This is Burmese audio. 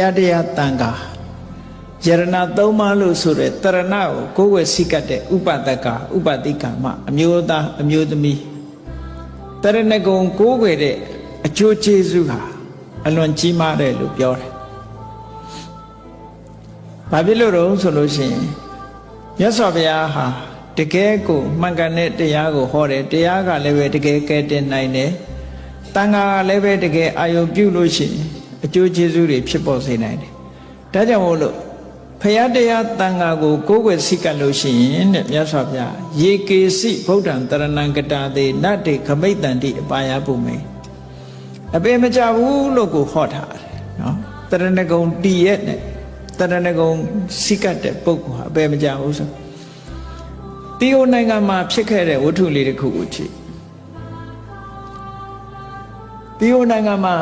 ရာတရားတန်ခါယရဏသုံးပါးလို့ဆိုတဲ့တရဏကိုကိုယ်ဝယ်စိကတ်တဲ့ဥပဒကဥပတိကမအမျိုးသားအမျိုးသမီးတရဏဂုံကိုယ်ဝယ်တဲ့အကျိုးကျေးဇူးဟာအလွန်ကြီးမားတယ်လို့ပြောတယ်။ဘာဖြစ်လို့တော့ဆိုလို့ရှိရင်မြတ်စွာဘုရားဟာတကယ်ကိုမှန်ကန်တဲ့တရားကိုဟောတယ်တရားကလည်းပဲတကယ်ကဲတင်နိုင်တယ်။တန်ခါကလည်းပဲတကယ်အာယုံပြုလို့ရှိရင် အကျိုးကျေးဇူးတွေဖြစ်ပေါ်စေနိုင်တယ်။ဒါကြောင့်မို့လို့ဖရာတရားတန်ခါကိုကိုယ်ွယ်စိတ်ကပ်လို့ရှိရင်တဲ့မြတ်စွာဘုရားယေကေစိဗုဒ္ဓံတရဏံကတာတေနတ္တေခမိတ်တန္တိအပါယပုမေအပေမကြဘူးလို့ကိုဟောထားတယ်နော်တရဏဂုံတည်ရဲ့နဲ့တရဏဂုံစိတ်ကပ်တဲ့ပုဂ္ဂိုလ်ဟာအပေမကြဘူးဆိုတီယိုနိုင်ငံမှာဖြစ်ခဲ့တဲ့ဝတ္ထုလေးတစ်ခုကိုကြည့်တီယိုနိုင်ငံမှာ